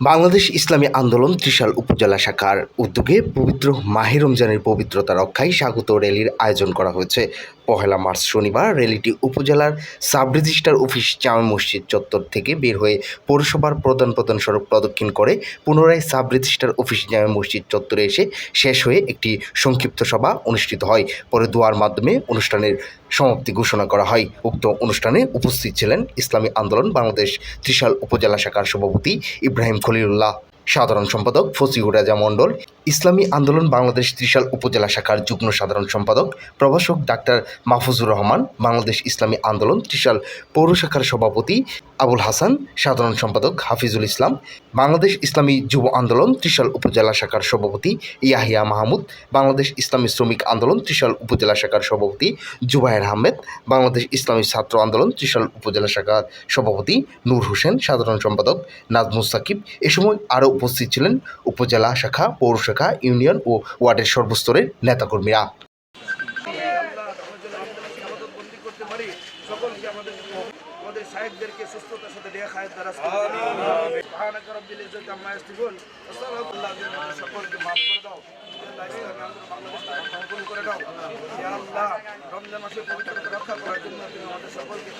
বাংলাদেশ ইসলামী আন্দোলন ত্রিশাল উপজেলা শাখার উদ্যোগে পবিত্র মাহে রমজানের পবিত্রতা রক্ষায় স্বাগত র্যালির আয়োজন করা হয়েছে। পহেলা মার্চ শনিবার রেলিটি উপজেলার সাব রেজিস্ট্রার অফিস জামা মসজিদ চত্বর থেকে বের হয়ে পৌরসভার প্রধান প্রধান সড়ক প্রদক্ষিণ করে পুনরায় সাব রেজিস্ট্রার অফিস জামা মসজিদ চত্বরে এসে শেষ হয়ে একটি সংক্ষিপ্ত সভা অনুষ্ঠিত হয়। পরে দোয়ার মাধ্যমে অনুষ্ঠানের সমাপ্তি ঘোষণা করা হয়। উক্ত অনুষ্ঠানে উপস্থিত ছিলেন ইসলামী আন্দোলন বাংলাদেশ ত্রিশাল উপজেলা শাখার সভাপতি ইব্রাহিম খলিলুল্লাহ। সাধারণ সম্পাদক ফসিহুর রাজা মণ্ডল ইসলামী আন্দোলন বাংলাদেশ ত্রিশাল উপজেলা শাখার যুগ্ম সাধারণ সম্পাদক, প্রভাষক ডাক্তার মাহফুজুর রহমান, বাংলাদেশ ইসলামী আন্দোলন ত্রিশাল পৌর শাখার সভাপতি আবুল হাসান, সাধারণ সম্পাদক হাফিজুল ইসলাম, বাংলাদেশ ইসলামী যুব আন্দোলন ত্রিশাল উপজেলা শাখার সভাপতি ইয়াহিয়া মাহমুদ, বাংলাদেশ ইসলামী শ্রমিক আন্দোলন ত্রিশাল উপজেলা শাখার সভাপতি জুবায়ের আহমেদ, বাংলাদেশ ইসলামী ছাত্র আন্দোলন ত্রিশাল উপজেলা শাখার সভাপতি নূর হোসেন, সাধারণ সম্পাদক নাজমুস সাকিব, এ সময় আরও উপস্থিত ছিলেন উপজেলা শাখা পৌর শাখা ইউনিয়ন ও ওয়ার্ডের সর্বস্তরের নেতাকর্মীরা। সাথে আলা সকলকে মাফ করে দাও করে রমজান মাসের পবিত্রতা রক্ষা করার জন্য তুমি আমাদের সকলকে